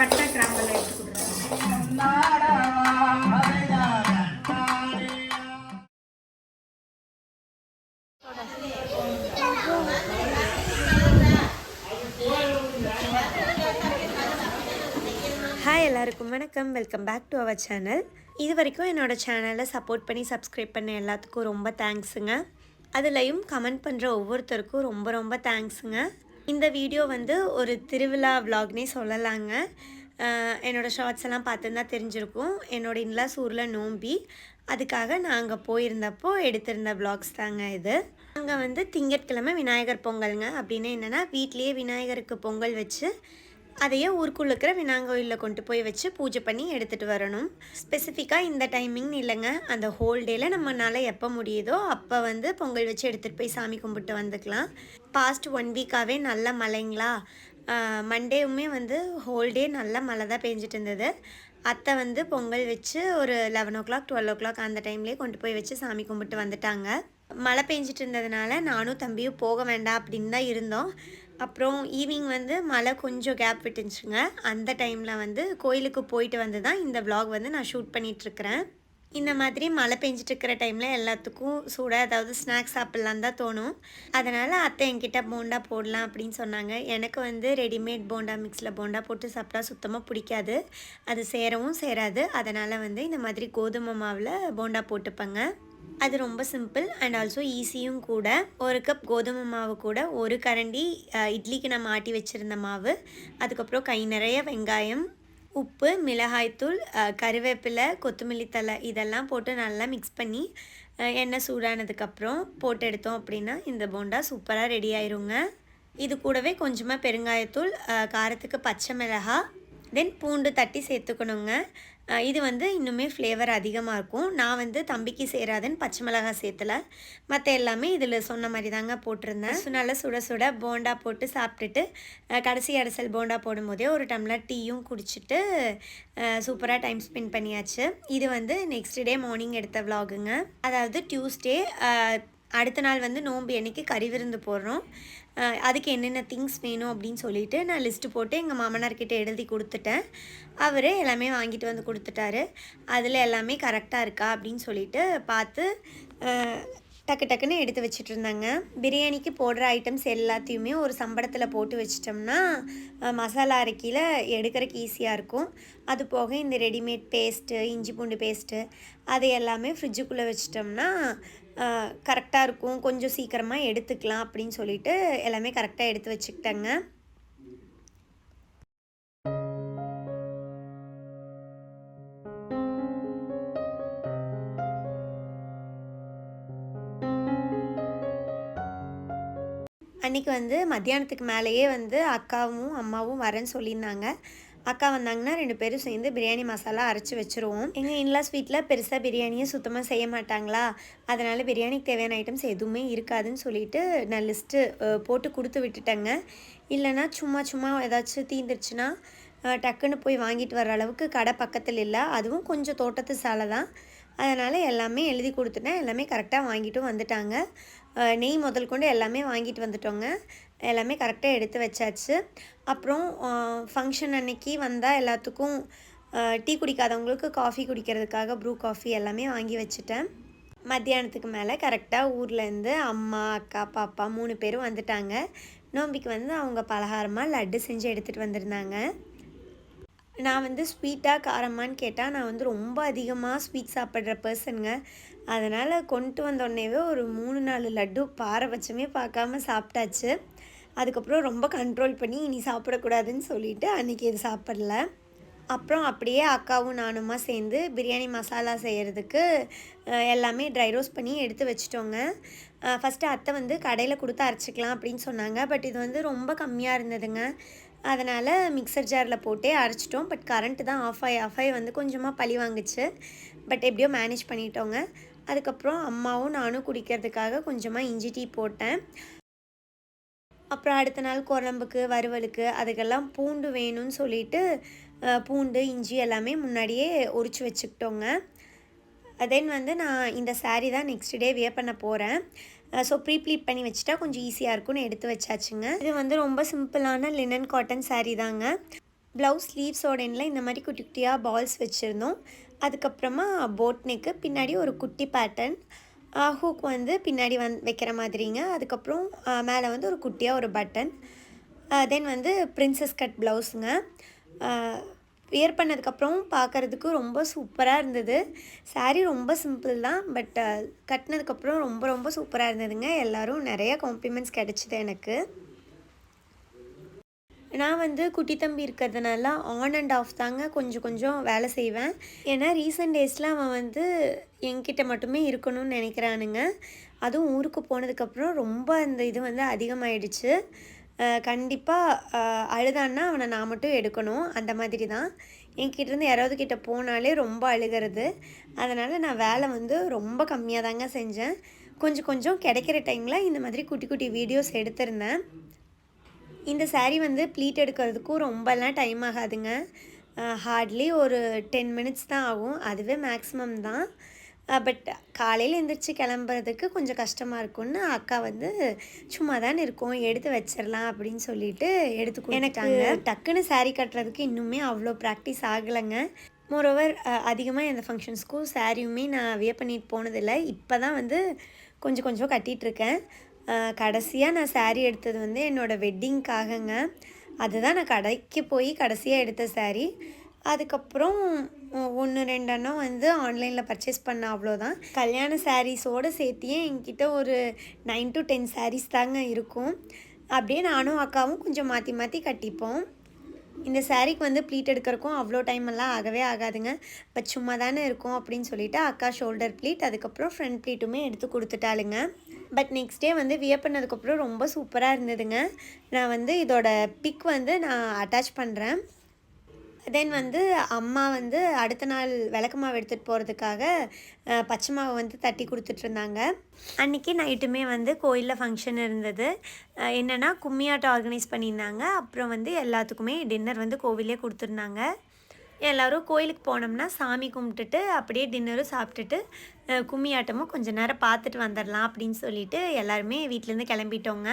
பட்டை கிராம்பெல்லாம் எடுத்து ஹாய் எல்லாருக்கும் வணக்கம். Welcome back to our channel இது வரைக்கும் என்னோட சேனலை சப்போர்ட் பண்ணி சப்ஸ்கிரைப் பண்ண எல்லாத்துக்கும் ரொம்ப தேங்க்ஸுங்க அதுலேயும் கமெண்ட் பண்ணுற ஒவ்வொருத்தருக்கும் ரொம்ப ரொம்ப தேங்க்ஸுங்க இந்த வீடியோ வந்து ஒரு திருவிழா விலாக்னே சொல்லலாங்க. என்னோடய ஷார்ட்ஸ் எல்லாம் பார்த்துருந்தா தெரிஞ்சிருக்கும். என்னோட இன்லாஸ் ஊரில் நோம்பி. அதுக்காக நான் அங்கே போயிருந்தப்போ எடுத்திருந்த vlogs தாங்க இது. அங்கே வந்து திங்கட்கிழமை விநாயகர் பொங்கல்ங்க. அப்படின்னு என்னென்னா வீட்லேயே விநாயகருக்கு பொங்கல் வச்சு அதையே ஊருக்குள்ள இருக்கிற விநாயகர் கோயிலில் கொண்டு போய் வச்சு பூஜை பண்ணி எடுத்துகிட்டு வரணும். ஸ்பெசிஃபிக்காக இந்த டைமிங் இல்லைங்க. அந்த ஹோல் டேயில் நம்மளால் எப்போ முடியுதோ அப்போ வந்து பொங்கல் வச்சு எடுத்துகிட்டு போய் சாமி கும்பிட்டு வந்துக்கலாம். பாஸ்ட் ஒன் வீக்காகவே நல்ல மழைங்களா? மண்டேவுமே வந்து ஹோல் டே நல்ல மழை தான் பெஞ்சிட்டு இருந்தது. அத்தை வந்து பொங்கல் வச்சு ஒரு eleven o'clock twelve o'clock அந்த டைம்லேயே கொண்டு போய் வச்சு சாமி கும்பிட்டு வந்துட்டாங்க. மழை பெஞ்சிட்டு இருந்ததுனால நானும் தம்பியும் போக வேண்டாம் அப்படின்னு தான் இருந்தோம். அப்புறம் ஈவினிங் வந்து மழை கொஞ்சம் கேப் விட்டுச்சுங்க. அந்த டைமில் வந்து கோயிலுக்கு போயிட்டு வந்து தான் இந்த வ்ளாக் வந்து நான் ஷூட் பண்ணிகிட்ருக்கிறேன் இந்த மாதிரி மழை பெஞ்சிட்ருக்கிற டைமில் எல்லாத்துக்கும் சூடாக ஏதாவது ஸ்நாக்ஸ் சாப்பிட்லான்னு தான் தோணும். அதனால் அத்தை என்கிட்ட போண்டா போடலாம் அப்படின்னு சொன்னாங்க. எனக்கு வந்து ரெடிமேட் போண்டா மிக்ஸில் போண்டா போட்டு சாப்பிட்டா சுத்தமாக பிடிக்காது. அது சேரவும் சேராது. அதனால் வந்து இந்த மாதிரி கோதுமை மாவில் போண்டா போட்டுப்பேங்க. அது ரொம்ப சிம்பிள் அண்ட் ஆல்சோ ஈஸியும் கூட. ஒரு கப் கோதுமை மாவு கூட ஒரு கரண்டி இட்லிக்கு நம்ம ஆட்டி வச்சுருந்த மாவு அதுக்கப்புறம் கை நிறைய வெங்காயம் உப்பு மிளகாய்த்தூள் கருவேப்பிலை கொத்தமல்லி தழை இதெல்லாம் போட்டு நல்லா மிக்ஸ் பண்ணி எண்ணெய் சூடானதுக்கப்புறம் போட்டு எடுத்தோம் அப்படின்னா இந்த போண்டா சூப்பராக ரெடி ஆயிருங்க. இது கூடவே கொஞ்சமாக பெருங்காயத்தூள் காரத்துக்கு பச்சை மிளகாய் தென் பூண்டு தட்டி சேர்த்துக்கணுங்க. இது வந்து இன்னுமே ஃப்ளேவர் அதிகமாக இருக்கும். நான் வந்து தம்பிக்கு சேராதுன்னு பச்சை மிளகாய் சேர்த்தல மற்ற எல்லாமே இதில் சொன்ன மாதிரி தாங்க போட்டிருந்தேன். ஸோ நல்லா சுட சுட போண்டா போட்டு சாப்பிட்டுட்டு கடைசி அடைசல் போண்டா போடும்போதே ஒரு டம்ளர் டீயும் குடிச்சிட்டு சூப்பராக டைம் ஸ்பெண்ட் பண்ணியாச்சு. இது வந்து நெக்ஸ்ட் டே மார்னிங் எடுத்த vlogங்க. அதாவது டியூஸ்டே அடுத்த நாள் வந்து நோம்பு அன்னைக்கு கறி விருந்து போடுறோம். அதுக்கு என்னென்ன திங்ஸ் வேணும் அப்படின்னு சொல்லிட்டு நான் லிஸ்ட்டு போட்டு எங்கள் மாமனார்கிட்ட எழுதி கொடுத்துட்டேன். அவர் எல்லாமே வாங்கிட்டு வந்து கொடுத்துட்டாரு. அதில் எல்லாமே கரெக்டாக இருக்கா அப்படின்னு சொல்லிட்டு பார்த்து டக்கு டக்குன்னு எடுத்து வச்சுட்டு இருந்தாங்க பிரியாணிக்கு போடுற ஐட்டம்ஸ் எல்லாத்தையுமே ஒரு சம்பளத்தில் போட்டு வச்சிட்டோம்னா மசாலா அரைக்கியில் எடுக்கிறதுக்கு ஈஸியாக இருக்கும். அது போக இந்த ரெடிமேட் பேஸ்ட்டு இஞ்சி பூண்டு பேஸ்ட்டு அது எல்லாமே ஃப்ரிட்ஜுக்குள்ளே வச்சிட்டோம்னா கரெக்டாக இருக்கும். கொஞ்சம் சீக்கிரமாக எடுத்துக்கலாம் அப்படின்னு சொல்லிட்டு எல்லாமே கரெக்டாக எடுத்து வச்சுக்கிட்டேங்க. அன்றைக்கி வந்து மத்தியானத்துக்கு மேலேயே வந்து அக்காவும் அம்மாவும் வரேன்னு சொல்லியிருந்தாங்க. அக்கா வந்தாங்கன்னா ரெண்டு பேரும் சேர்ந்து பிரியாணி மசாலா அரைச்சி வச்சுருவோம். எங்கள் இன்லாஸ் வீட்டில் பெருசாக பிரியாணியை சுத்தமாக செய்ய மாட்டாங்களா? அதனால் பிரியாணிக்கு தேவையான ஐட்டம்ஸ் எதுவுமே இருக்காதுன்னு சொல்லிட்டு நான் லிஸ்ட்டு போட்டு கொடுத்து விட்டுட்டேங்க. இல்லைன்னா சும்மா சும்மா ஏதாச்சும் தீந்துருச்சுன்னா டக்குன்னு போய் வாங்கிட்டு வர அளவுக்கு கடை பக்கத்தில் இல்லை. அதுவும் கொஞ்சம் தோட்டத்து சாலை தான். அதனால் எல்லாமே எழுதி கொடுத்துட்டேன். எல்லாமே கரெக்டாக வாங்கிட்டும் வந்துட்டாங்க. நெய் முதல் கொண்டு எல்லாமே வாங்கிட்டு வந்துட்டோங்க. எல்லாமே கரெக்டாக எடுத்து வச்சாச்சு. அப்புறம் ஃபங்க்ஷன் அன்னைக்கு வந்தால் எல்லாத்துக்கும் டீ குடிக்காதவங்களுக்கு காஃபி குடிக்கிறதுக்காக ப்ரூ காஃபி எல்லாமே வாங்கி வச்சுட்டேன். மத்தியானத்துக்கு மேலே கரெக்டாக ஊர்லேருந்து அம்மா அக்கா பாப்பா மூணு பேரும் வந்துட்டாங்க. நோம்பிக்கு வந்து அவங்க பலகாரமாக லட்டு செஞ்சு எடுத்துகிட்டு வந்திருந்தாங்க. நான் வந்து ஸ்வீட்டாக காரமான்னு கேட்டால் நான் வந்து ரொம்ப அதிகமாக ஸ்வீட் சாப்பிட்ற பர்சனுங்க அதனால் கொண்டு வந்தோடனேவே ஒரு மூணு நாலு லட்டு பாரபட்சமே பார்க்காம சாப்பிட்டாச்சு. அதுக்கப்புறம் ரொம்ப கண்ட்ரோல் பண்ணி இனி சாப்பிடக்கூடாதுன்னு சொல்லிட்டு அன்றைக்கி இது சாப்பிடல. அப்புறம் அப்படியே அக்காவும் நானுமா சேர்ந்து பிரியாணி மசாலா செய்கிறதுக்கு எல்லாமே ட்ரை ரோஸ்ட் பண்ணி எடுத்து வச்சிட்டோங்க. ஃபஸ்ட்டு அத்தை வந்து கடையில் கொடுத்து அரைச்சிக்கலாம் அப்படின்னு சொன்னாங்க. பட் இது வந்து ரொம்ப கம்மியாக இருந்ததுங்க. அதனால் மிக்சர் ஜாரில் போட்டே அரைச்சிட்டோம். பட் கரண்ட்டு தான் ஆஃப் ஆகி ஆஃப் ஆகி வந்து கொஞ்சமாக பழி வாங்குச்சு. பட் எப்படியோ மேனேஜ் பண்ணிட்டோங்க. அதுக்கப்புறம் அம்மாவும் நானும் குடிக்கிறதுக்காக கொஞ்சமாக இஞ்சி டீ போட்டேன். அப்புறம் அடுத்த நாள் குழம்புக்கு வறுவலுக்கு அதுக்கெல்லாம் பூண்டு வேணும்னு சொல்லிட்டு பூண்டு இஞ்சி எல்லாமே முன்னாடியே உரிச்சு வச்சுக்கிட்டோங்க. தென் வந்து நான் இந்த சாரீ தான் நெக்ஸ்ட் டே வியர் பண்ண போகிறேன் ஸோ ப்ரீ ப்ளீட் பண்ணி வச்சுட்டா கொஞ்சம் ஈஸியாக இருக்கும்னு எடுத்து வச்சாச்சுங்க. இது வந்து ரொம்ப சிம்பிளான லினன் காட்டன் சாரீ தாங்க. ப்ளவுஸ் ஸ்லீவ்ஸோடனில் இந்த மாதிரி குட்டி குட்டியாக பால்ஸ் வச்சுருந்தோம். அதுக்கப்புறமா போட் நெக்கு பின்னாடி ஒரு குட்டி பேட்டர்ன் ஹூக் வந்து பின்னாடி வந் வைக்கிற மாதிரிங்க. அதுக்கப்புறம் மேலே வந்து ஒரு குட்டியாக ஒரு பட்டன் தென் வந்து பிரின்சஸ் கட் ப்ளவுஸுங்க வியர் பண்ணதுக்கப்புறம் பார்க்குறதுக்கு ரொம்ப சூப்பராக இருந்தது. சாரீ ரொம்ப சிம்பிள் தான் பட் கட்டினதுக்கப்புறம் ரொம்ப ரொம்ப சூப்பராக இருந்ததுங்க. எல்லோரும் நிறைய காம்ப்ளிமெண்ட்ஸ் கிடச்சிது எனக்கு. நான் வந்து குட்டி தம்பி இருக்கிறதுனால ஆன் அண்ட் ஆஃப் தாங்க கொஞ்சம் கொஞ்சம் வேலை செய்வேன். ஏன்னா ரீசெண்ட் டேஸில் அவன் வந்து என்கிட்ட மட்டுமே இருக்கணும்னு நினைக்கிறானுங்க. அதுவும் ஊருக்கு போனதுக்கப்புறம் ரொம்ப அந்த இது வந்து அதிகமாகிடுச்சு கண்டிப்பாக அழுதான்னா அவனை நான் மட்டும் எடுக்கணும். அந்த மாதிரி தான். என்கிட்டேருந்து யாராவது கிட்டே போனாலே ரொம்ப அழுகிறது. அதனால் நான் வேலை வந்து ரொம்ப கம்மியாக தாங்க செஞ்சேன். கொஞ்சம் கொஞ்சம் கிடைக்கிற டைமில் இந்த மாதிரி குட்டி குட்டி வீடியோஸ் எடுத்திருந்தேன். இந்த saree வந்து ப்ளீட் எடுக்கிறதுக்கும் ரொம்பலாம் டைம் ஆகாதுங்க. ஹார்ட்லி ஒரு டென் மினிட்ஸ் தான் ஆகும். அதுவே மேக்ஸிமம் தான். பட் காலையில் எழுந்திரிச்சு கிளம்புறதுக்கு கொஞ்சம் கஷ்டமாக இருக்கும்னு அக்கா வந்து சும்மா தானே இருக்கும். எடுத்து வச்சிடலாம் அப்படின்னு சொல்லிட்டு எடுத்து எனக்கு டக்குன்னு saree கட்டுறதுக்கு இன்னுமே அவ்வளோ ப்ராக்டிஸ் ஆகலைங்க. மோரோவர் அதிகமாக எந்த ஃபங்க்ஷன்ஸ்க்கும் சாரியுமே நான் வியர் பண்ணிட்டு போனதில்லை. இப்போ தான் வந்து கொஞ்சம் கொஞ்சம் கட்டிகிட்ருக்கேன் கடைசியாக நான் சாரீ எடுத்தது வந்து என்னோடய வெட்டிங்க்காகங்க அதுதான் நான் கடைக்கு போய் கடைசியாக எடுத்த சாரீ அதுக்கப்புறம் ஒன்று ரெண்டு அண்ணம் வந்து ஆன்லைனில் பர்ச்சேஸ் பண்ண அவ்வளோதான் கல்யாண சாரீஸோடு சேர்த்தியே என்கிட்ட ஒரு நைன் டு டென் சாரீஸ் தாங்க இருக்கும். அப்படியே நானும் அக்காவும் கொஞ்சம் மாற்றி மாற்றி கட்டிப்போம். இந்த சாரீக்கு வந்து ப்ளீட் எடுக்கிறக்கும் அவ்வளோ டைம் எல்லாம் ஆகவே ஆகாதுங்க. பட் சும்மா தானே இருக்கும் அப்படின்னு சொல்லிட்டு அக்கா ஷோல்டர் ப்ளீட் அதுக்கப்புறம் ஃப்ரண்ட் ப்ளீட்டுமே எடுத்து கொடுத்துட்டாளுங்க. பட் நெக்ஸ்ட் டே வந்து வியர் பண்ணதுக்கப்புறம் ரொம்ப சூப்பராக இருந்ததுங்க. நான் வந்து இதோட பிக் வந்து நான் அட்டாச் பண்ணுறேன் தென் வந்து அம்மா வந்து அடுத்த நாள் விளக்கு மாவு எடுத்துகிட்டு போகிறதுக்காக பச்சை மாவு வந்து தட்டி கொடுத்துட்ருந்தாங்க அன்றைக்கி நைட்டுமே வந்து கோயிலில் ஃபங்க்ஷன் இருந்தது. என்னென்னா கும்மியாட்டம் ஆர்கனைஸ் பண்ணியிருந்தாங்க. அப்புறம் வந்து எல்லாத்துக்குமே டின்னர் வந்து கோவிலே கொடுத்துருந்தாங்க. எல்லோரும் கோயிலுக்கு போனோம்னா சாமி கும்பிட்டுட்டு அப்படியே டின்னரும் சாப்பிட்டுட்டு கும்மியாட்டமும் கும்மி ஆட்டமும் நேரம் பார்த்துட்டு வந்துடலாம் அப்படின்னு சொல்லிட்டு எல்லாருமே வீட்டிலேருந்து கிளம்பிட்டோங்க.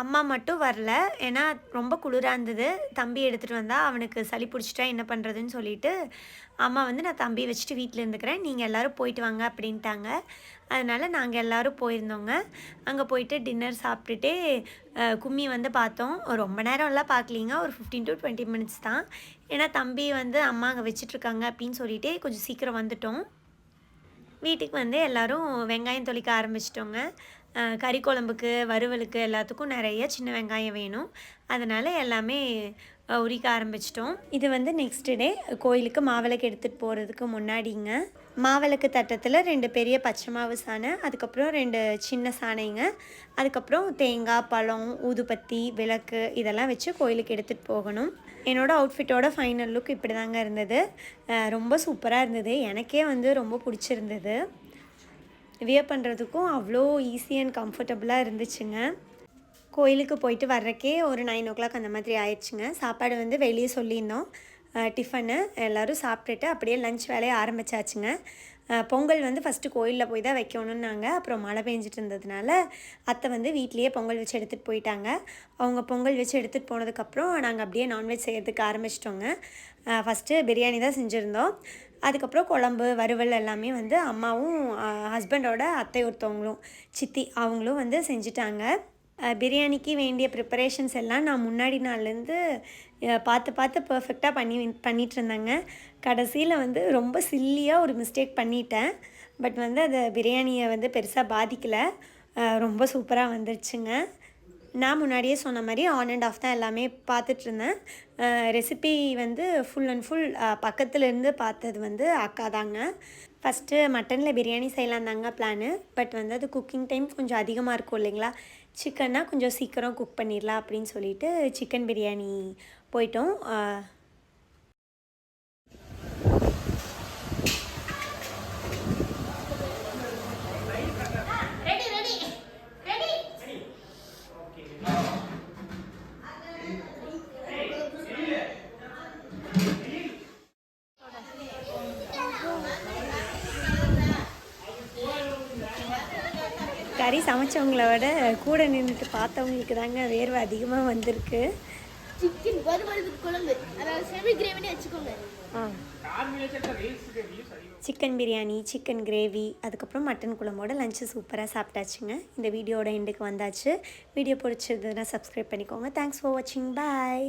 அம்மா மட்டும் வரல. ஏன்னா ரொம்ப குளிராக இருந்தது. தம்பி எடுத்துகிட்டு வந்தால் அவனுக்கு சளி பிடிச்சிட்டா என்ன பண்ணுறதுன்னு சொல்லிட்டு அம்மா வந்து நான் தம்பி வச்சுட்டு வீட்டில் இருந்துக்கிறேன். நீங்கள் எல்லோரும் போயிட்டு வாங்க அப்படின்ட்டாங்க. அதனால் நாங்கள் எல்லோரும் போயிருந்தோங்க. அங்கே போயிட்டு டின்னர் சாப்பிட்டுட்டு கும்மி வந்து பார்த்தோம். ரொம்ப நேரம்லாம் பார்க்கலிங்க. ஒரு ஃபிஃப்டீன் டு டுவெண்ட்டி மினிட்ஸ் தான். ஏன்னா தம்பி வந்து அம்மா அங்கே வச்சிட்ருக்காங்க அப்படின்னு சொல்லிட்டு கொஞ்சம் சீக்கிரம் வந்துட்டோம். வீட்டுக்கு வந்து எல்லோரும் வெங்காயம் தொளிக்க ஆரம்பிச்சிட்டோங்க. கறி குழம்புக்கு வறுவலுக்கு எல்லாத்துக்கும் நிறைய சின்ன வெங்காயம் வேணும். அதனால் எல்லாமே உரிக்க ஆரம்பிச்சிட்டோம். இது வந்து நெக்ஸ்ட் டே கோயிலுக்கு மாவிளக்கு எடுத்துகிட்டு போகிறதுக்கு முன்னாடிங்க. மாவிளக்கு தட்டத்தில் ரெண்டு பெரிய பச்சை மாவு சாணை அதுக்கப்புறம் ரெண்டு சின்ன சாணைங்க. அதுக்கப்புறம் தேங்காய் பழம் ஊதுபத்தி விளக்கு இதெல்லாம் வச்சு கோயிலுக்கு எடுத்துகிட்டு போகணும். என்னோடய அவுட்ஃபிட்டோட ஃபைனல் லுக் இப்படி தாங்க இருந்தது ரொம்ப சூப்பராக இருந்தது. எனக்கே வந்து ரொம்ப பிடிச்சிருந்தது. வியர் பண்ணுறதுக்கும் அவ்வளோ ஈஸி அண்ட் கம்ஃபர்டபுளாக இருந்துச்சுங்க. கோயிலுக்கு போயிட்டு வர்றக்கே ஒரு நைன் ஓ கிளாக் அந்த மாதிரி ஆயிடுச்சுங்க. சாப்பாடு வந்து வெளியே சொல்லியிருந்தோம். டிஃபனு எல்லோரும் சாப்பிட்டுட்டு அப்படியே லஞ்ச் வேலையை ஆரம்பிச்சாச்சுங்க. பொங்கல் வந்து ஃபஸ்ட்டு கோயிலில் போய் தான் வைக்கணுன்னாங்க அப்புறம் மழை பெஞ்சிட்டு இருந்ததுனால அத்தை வந்து வீட்லேயே பொங்கல் வச்சு எடுத்துகிட்டு போயிட்டாங்க. அவங்க பொங்கல் வச்சு எடுத்துகிட்டு போனதுக்கப்புறம் நாங்கள் அப்படியே நான்வெஜ் செய்கிறதுக்கு ஆரம்பிச்சிட்டோங்க. ஃபஸ்ட்டு பிரியாணி தான் செஞ்சுருந்தோம். அதுக்கப்புறம் குழம்பு வறுவல் எல்லாமே வந்து அம்மாவும் ஹஸ்பண்டோட அத்தை ஒருத்தவங்களும் சித்தி அவங்களும் வந்து செஞ்சுட்டாங்க. பிரியாணிக்கு வேண்டிய ப்ரிப்பரேஷன்ஸ் எல்லாம் நான் முன்னாடி நாள்லேருந்து பார்த்து பார்த்து பர்ஃபெக்டாக பண்ணி பண்ணிகிட்டு இருந்தாங்க கடைசியில் வந்து ரொம்ப சில்லியாக ஒரு மிஸ்டேக் பண்ணிட்டேன். பட் வந்து அது பிரியாணியை வந்து பெருசாக பாதிக்கலை. ரொம்ப சூப்பராக வந்துருச்சுங்க. நான் முன்னாடியே சொன்ன மாதிரி ஆன் அண்ட் ஆஃப் தான் எல்லாமே பார்த்துட்ருந்தேன். ரெசிபி வந்து ஃபுல் அண்ட் ஃபுல் பக்கத்துலேருந்து பார்த்தது வந்து அக்கா தாங்க. ஃபஸ்ட்டு மட்டனில் பிரியாணி செய்யலாம் தாங்க பிளானு பட் வந்து அது குக்கிங் டைம் கொஞ்சம் அதிகமாக இருக்கும் இல்லைங்களா? சிக்கன்னா கொஞ்சம் சீக்கிரம் குக் பண்ணிடலாம் அப்படின்னு சொல்லிட்டு சிக்கன் பிரியாணி போயிட்டோம். சமைச்சவங்கள விட கூட நின்றுட்டு பார்த்தவங்களுக்கு தாங்க வேர்வை அதிகமாக வந்திருக்கு. சிக்கன் மறுபடியும் குழம்பு. செமி கிரேவினே வச்சுக்கோங்க. சிக்கன் பிரியாணி சிக்கன் கிரேவி அதுக்கப்புறம் மட்டன் குழம்போட லஞ்சு சூப்பராக சாப்பிட்டாச்சுங்க. இந்த வீடியோட எண்டுக்கு வந்தாச்சு. வீடியோ பிடிச்சிருந்ததுன்னா சப்ஸ்கிரைப் பண்ணிக்கோங்க. தேங்க்ஸ் ஃபார் வாட்சிங் பாய்